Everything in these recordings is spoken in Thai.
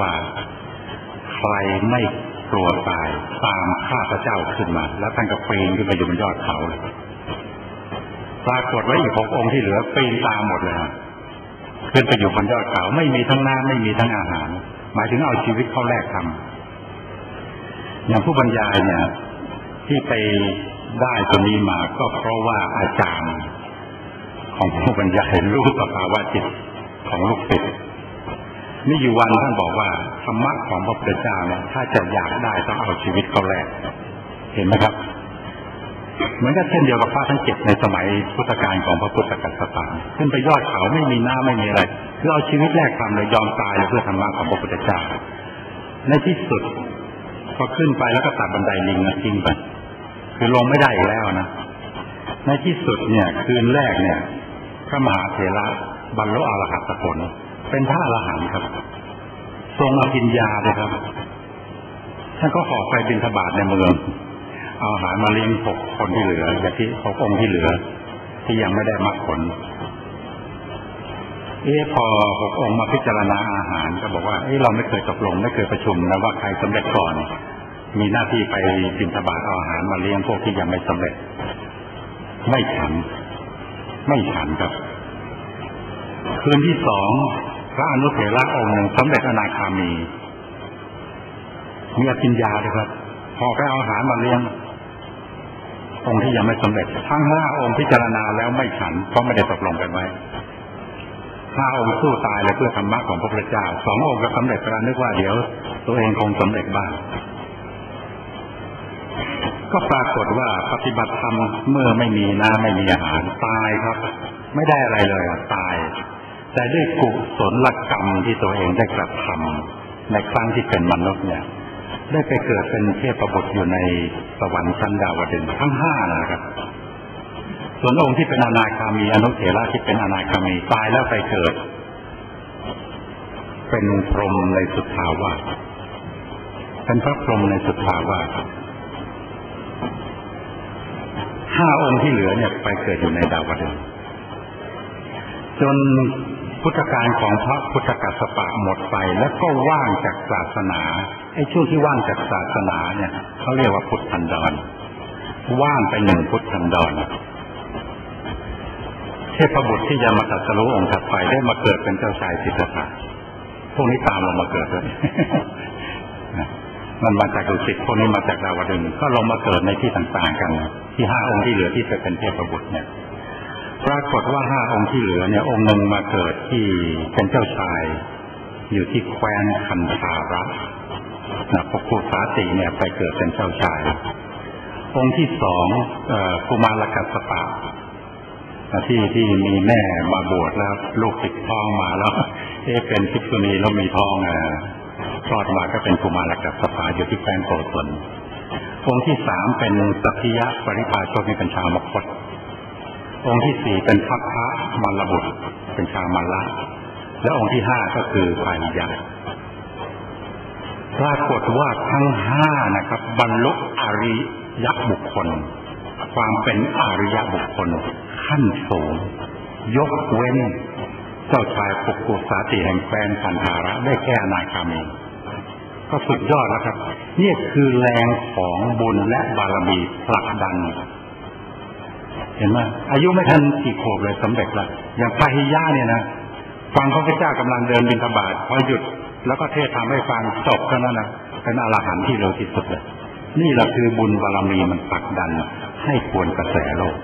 ว่าใครไม่กลัวตายตามข้าพเจ้าขึ้นมา แล้วท่านก็ปีนขึ้นไปอยู่บนยอดเขาเลยปรากฏว่าอีกหกองค์ที่เหลือปีนตามหมดเลยขึ้นไปอยู่บนยอดเขาไม่มีทั้งน้ำไม่มีทั้งอาหาร หมายถึงเอาชีวิตเข้าแลกทำอย่างผู้บรรยายเนี่ย ที่ไปได้ตัวนี้มาก็เพราะว่าอาจารย์ ของผู้บรรยายรู้สภาวะจิตของลูกศิษย์ มีอยู่วันท่านบอกว่าธรรมะของพระพุทธเจ้าเนี่ยถ้าจะอยากได้ต้องเอาชีวิตเขาแลกเห็นไหมครับเหมือนกับเช่นเดียวกับพระทั้งเจ็ดในสมัยพุทธกาลของพระพุทธกัสสปะขึ้นไปยอดเขาไม่มีหน้าไม่มีอะไรคือเอาชีวิตแลกทำเลยยอมตายเลยเพื่อธรรมะของพระพุทธเจ้า ในที่สุดพอขึ้นไปแล้วก็ตัดบันไดลิงนะทิ้งไปคือลงไม่ได้อีกแล้วนะในที่สุดเนี่ย คืนแรกเนี่ยพระมหาเถระบรรลุอรหัตผล เป็นพระอรหันต์ครับ ทรงอภิญญาเลยครับท่านก็ขอไปบินทบาทในเมืองเอาอาหารมาเลี้ยงหกคนที่เหลืออย่างที่หกองค์ที่เหลือ ที่ยังไม่ได้มรรคผลเอ๊พอหกองค์มาพิจารณาอาหารก็บอกว่าเอ๊เราไม่เคยตกลงไม่เคยประชุมนะว่าใครสำเร็จก่อน มีหน้าที่ไปบินทบาทเอาอาหารมาเลี้ยงพวกที่ยังไม่สำเร็จ ไม่ฉัน ไม่ฉันครับ คืนที่สอง พระอนุเถระองค์หนึ่งสำเร็จอนาคามี มีอภิญญาเลยครับ พอไปเอาอาหารมาเลี้ยงองค์ที่ยังไม่สำเร็จทั้งห้าองค์พิจารณาแล้วไม่ฉันเพราะไม่ได้ตกลงกันไว้ห้าองค์สู้ตายเลยเพื่อธรรมะของพระพุทธเจ้าสององค์ก็สำเร็จไปแล้วนึกว่าเดี๋ยว ตัวเองคงสำเร็จบ้าง ก็ปรากฏว่าปฏิบัติธรรมเมื่อไม่มีน้ำไม่มีอาหารตายครับ ไม่ได้อะไรเลยอะตาย แต่ด้วยกุศลกรรมที่ตัวเองได้กระทำในครั้งที่เป็นมนุษย์เนี่ย ได้ไปเกิดเป็นเทพบุตรอยู่ในสวรรค์ชั้นดาวดึงทั้งห้านะครับส่วนองค์ที่เป็นอนาคามีอนุเถระที่เป็นอนาคามีตายแล้วไปเกิด เป็นพรหมในสุทธาวาสเป็นพระพรหมในสุทธาวาสห้าองค์ที่เหลือเนี่ยไปเกิดอยู่ในดาวดึงจน พุทธการของพระพุทธกัสปะหมดไป แล้วก็ว่างจากศาสนาไอ้ช่วงที่ว่างจากศาสนาเนี่ยเขาเรียกว่าพุทธันดร ว่างไปหนึ่งพุทธันดรเทพบุตรที่จะมาตัสรู้องค์ถัดไปได้มาเกิดเป็นเจ้าชายสิทธัตถะพวกนี้ตามลงมาเกิดเลยมันมาจากดุสิตพวกนี้มาจากดาวดึงก็ลงมาเกิดในที่ต่างๆกัน ที่ห้าองค์ที่เหลือที่จะเป็นเทพบุตรเนี่ย ปรากฏว่าห้าองค์ที่เหลือเนี่ย องค์หนึ่งมาเกิดที่เป็นเจ้าชาย อยู่ที่แคว้นคันธาระนะพวกผู้สาติเนี่ยไปเกิดเป็นเจ้าชาย องค์ที่สองกุมารกัสปะที่ที่มีแม่มาบวชแล้วลูกติดท้องมาแล้วเอ๊เป็นภิกษุณีแล้วมีท้องอะคลอดมาก็เป็นกุมารกัสปะอยู่ที่แคว้นโกศลองค์ที่สามเป็นสัพยะปริพาชกนี่เป็นชาวมคต องค์ที่สี่เป็นพัพพะมรบุตร เป็นชาวมาละ และองค์ที่ห้าก็คือปาริยาปรากฏว่าทั้งห้านะครับ บรรลุอริยบุคคล ความเป็นอริยบุคคล ขั้นสูง ยกเว้น เจ้าชายปกุสาติแห่งแคว้นพันธาระได้แค่นาคามีก็สุดยอดแล้วครับ นี่คือแรงของบุญและบารมีผลักดัน เห็นไหมอายุไม่ทันกี่ขวบเลยสำเร็จละอย่างพาหิยะเนี่ยนะฟังพระพุทธเจ้ากำลังเดินบินทบาทพอหยุดแล้วก็เทศทำให้ฟังจบเท่านั้นนะเป็นอรหันต์ที่เร็วที่สุดเลยนี่แหละคือบุญบารมีมันผลักดัน ให้ควรกระแสโลก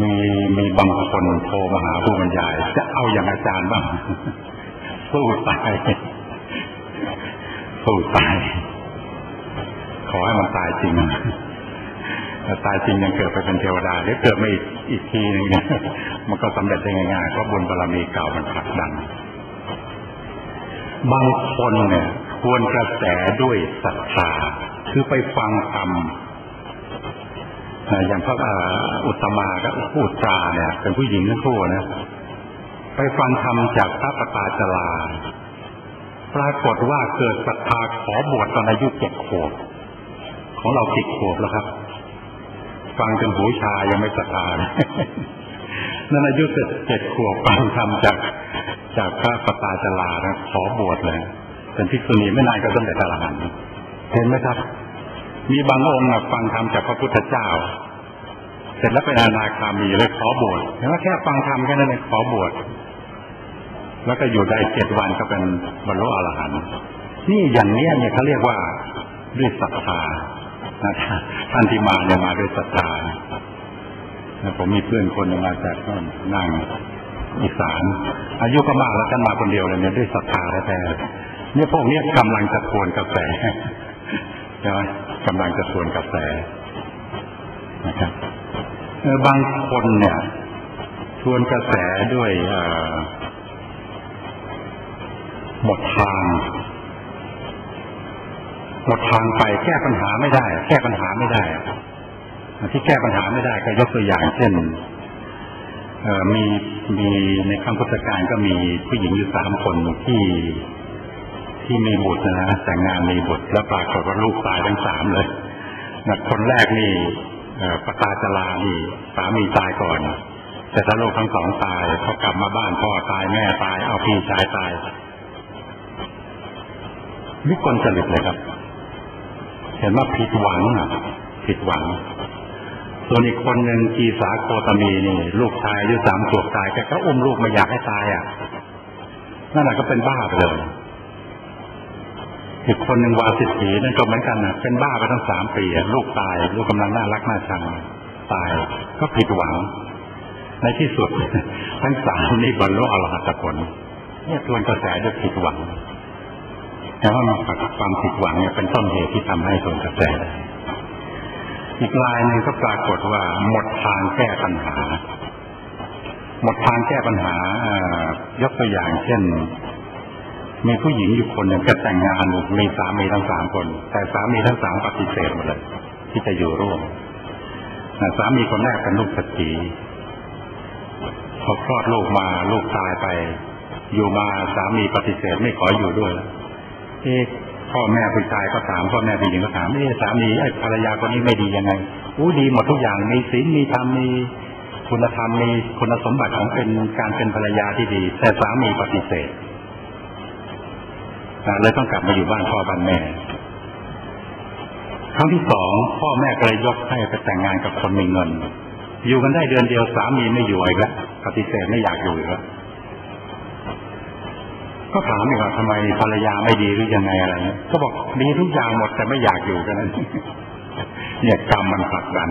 มีมีบางคนโทรมาหาผู้บรรยาย จะเอาอย่างอาจารย์บ้างสู้ตายสู้ตาย อให้มันตายจริงถ้าตายจริงยังเกิดไปเป็นเทวดาหรือเกิดม่อีกทีนึงเนี่ยมันก็สำเร็จได้ง่ายๆเพราะบุญบารรมีเก่ามันผลักดันบางคนเนี่ยควรกระแสด้วยศรัทธาคือไปฟังธรรมอย่างพระอุตมาก็พูดตราเนี่ย เป็นผู้หญิงทั้งคู่นะไปฟังธรรมจากพระปตาจลาปรากฏว่าเกิดศรัทธาขอบวชตอนอายุเจ็ดขวบ ของเราติดขวบแล้วครับ ฟังจนหูชายังไม่ศรัทธานั่นอายุเจ็ดเจ็ดขวบฟังทำจากจากพระปตาจลานะขอบวชเลยเป็นภิกษุณีไม่นานก็สำเร็จอรหันต์เห็นไหมครับ มีบางองค์ฟังธรรมจากพระพุทธเจ้า เสร็จแล้วเป็นอนาคามีเลยขอบวชเห็นไหมแค่ฟังธรรมแค่นั้นเองขอบวชแล้วก็อยู่ได้เจ็ดวันก็เป็นบรรลุอรหันต์นี่อย่างนี้เนี่ยเขาเรียกว่าด้วยศรัทธา ท่านที่มาเนี่ยมาด้วยศรัทธาผมมีเพื่อนคนมาจากนั่งอีสานอายุก็มากแล้วท่านมาคนเดียวเลยเนี่ยด้วยศรัทธาแท้ๆเนี่ยพวกนี้กำลังจะทวนกระแสใช่ไหมกำลังจะทวนกระแสนะครับบางคนเนี่ยทวนกระแสด้วยหมดทาง หมดทางไปแก้ปัญหาไม่ได้ แก้ปัญหาไม่ได้ที่แก้ปัญหาไม่ได้ก็ยกตัวอย่าง เช่นมีมีในครั้งพุทธกาลก็มีผู้หญิงอยู่สามคนที่ที่มีบุตรนะแต่งงานมีบุตรแล้วปรากฏว่าลูกตายทั้งสามเลยนะคนแรกนี่ปตาจลานี่สามีตายก่อน แต่ถ้าลูกทั้งสองตายเขากลับมาบ้านพ่อตายแม่ตาย เอาพี่ชายตายวิกลจริตเลยครับ ห็นว่าผิดหวังอะ ผิดหวัง ส่วนอีกคนหนึ่งกีสาโคตมีนี่ ลูกชายอายุสามขวบตายแกก็อุ้มลูกมาอยากให้ตายอะนั่นแหละก็เป็นบ้าไปเลยอีกคนหนึ่งวาสิถีนั่นก็เหมือนกันนะเป็นบ้าไปทั้งสามปีลูกตาย ลูกกำลังน่ารักน่าชังตาย ก็ผิดหวัง ในที่สุด ทั้งสามนี่บรรลุอรหัตผลเนี่ยทวนกระแสด้วยผิดหวัง แต่ว่ามันความผิดหวังเนี่ยเป็นต้นเหตุที่ทำให้ทวนกระแสอีกลายหนึ่งก็ปรากฏว่า หมดทางแก้ปัญหา หมดทางแก้ปัญหายกตัวอย่างเช่น มีผู้หญิงอยู่คนหนึ่งก็แต่งงานมีสามีทั้งสามคน แต่สามีทั้งสามปฏิเสธหมดเลย ที่จะอยู่ร่วมสามีคนแรกเป็นลูกสตีพอคลอดลูกมาลูกตายไป อยู่มาสามีปฏิเสธไม่ขออยู่ด้วย เอ๊ะพ่อแม่ผู้ชายก็ถามพ่อแม่ผู้หญิงก็ถามเอ๊ะสามีไอ้ภรรยาคนนี้ไม่ดียังไงอู้ดีหมดทุกอย่างมีศีลมีธรรมมีคุณธรรมมีคุณสมบัติของเป็นการเป็นภรรยาที่ดี แต่สามีปฏิเสธเลยต้องกลับมาอยู่บ้านพ่อบ้านแม่ครั้งที่สองพ่อแม่ก็เลยยกให้ไปแต่งงานกับคนมีเงิน อยู่กันได้เดือนเดียวสามีไม่อยู่อีกแล้วปฏิเสธไม่อยากอยู่อีกแล้ว ก็ถามอีกว่าทำไมภรรยาไม่ดีหรือยังไงอะไรก็บอกดีทุกอย่างหมดแต่ไม่อยากอยู่กันนั้นเนี่ยกรรมมันผลักดัน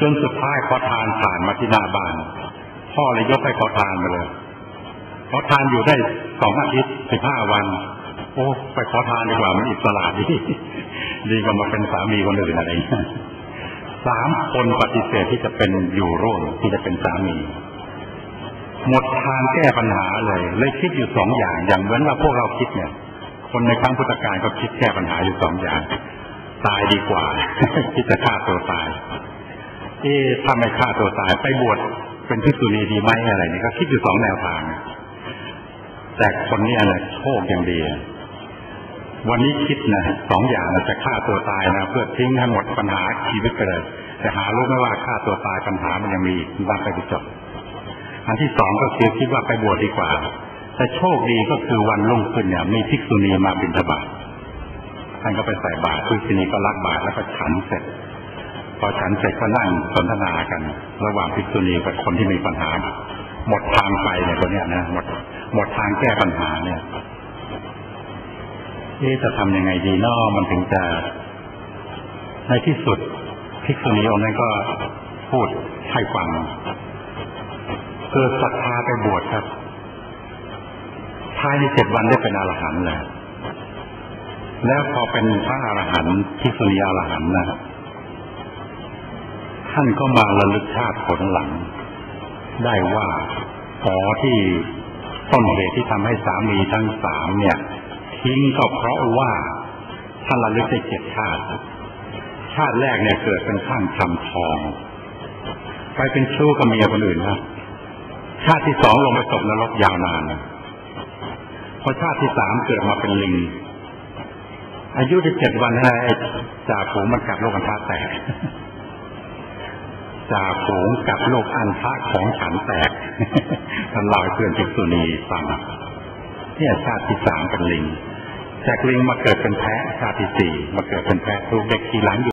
จนสุดท้ายขอทานผ่านมาที่หน้าบ้าน พ่อเลยยกให้ขอทานมาเลยขอทานอยู่ได้สองอาทิตย์สิบห้าวัน โอ้ไปขอทานดีกว่ามันอิสระดีดีกว่ามาเป็นสามีคนอื่นอะไรสามคนปฏิเสธที่จะเป็นอยู่ร่วมที่จะเป็นสามี หมดทางแก้ปัญหาเลย เลยคิดอยู่สองอย่าง อย่างเหมือนว่าพวกเราคิดเนี่ย คนในครั้งพุทธกาลก็คิดแก้ปัญหาอยู่สองอย่าง ตายดีกว่าที่จะฆ่าตัวตายที่ถ้าไม่ฆ่าตัวตายไปบวชเป็นพิสุนีดีไหมอะไรนี่ก็คิดอยู่สองแนวทาง แต่คนนี้อะไรโชคอย่างดีวันนี้คิดนะสองอย่างจะฆ่าตัวตายนะเพื่อทิ้งให้หมดปัญหาชีวิตไปเลยแต่หารู้ไหมว่าฆ่าตัวตายปัญหามันยังมีบ้างไปจบ อันที่สองก็คือคิดว่าไปบวชดีกว่า แต่โชคดีก็คือวันรุ่งขึ้นเนี่ย มีภิกษุณีมาบิณฑบาตท่านก็ไปใส่บาตรภิกษุณีก็รับบาตรแล้วก็ฉันเสร็จ พอฉันเสร็จก็นั่งสนทนากัน ระหว่างภิกษุณีกับคนที่มีปัญหา หมดทางไปเนี่ยตัวเนี้ยนะหมดหมดทางแก้ปัญหาเนี่ยเอ๊จะทำยังไงดีนอมันถึงจะ ในที่สุดภิกษุณีองค์นั้นก็พูดให้ฟัง เกิดศรัทธาไปบวชครับภายในเจ็ดวันได้เป็นอรหันต์เลยแล้วพอเป็นพระอรหันต์ทิสุนีอรหันต์นะท่านก็มาระลึกชาติผลหลัง ได้ว่าขอที่ต้นเหตุที่ทำให้สามีทั้งสามเนี่ย ทิ้งก็เพราะว่าท่านระลึกได้เจ็ดชาติ ชาติแรกเนี่ยเกิดเป็นข้างทำทอง ไปเป็นชู้กับเมียคนอื่นครับ ชาติที่สองลงไปตกนรกยาวนานพอชาติที่สามเกิดมาเป็นลิง อายุได้เจ็ดวันให้จ่าฝูมันกัดโลกอันท่าแตกจ่าฝูงกับโลกอันทะของฉันแตกท่านเล่าให้เพื่อนภิกษุณีฟังเนี่ยชาติที่สามเป็นลิงจากลิงมาเกิดเป็นแพะชาติที่สี่มาเกิดเป็นแพะถูกเด็กขี่หลังอยู่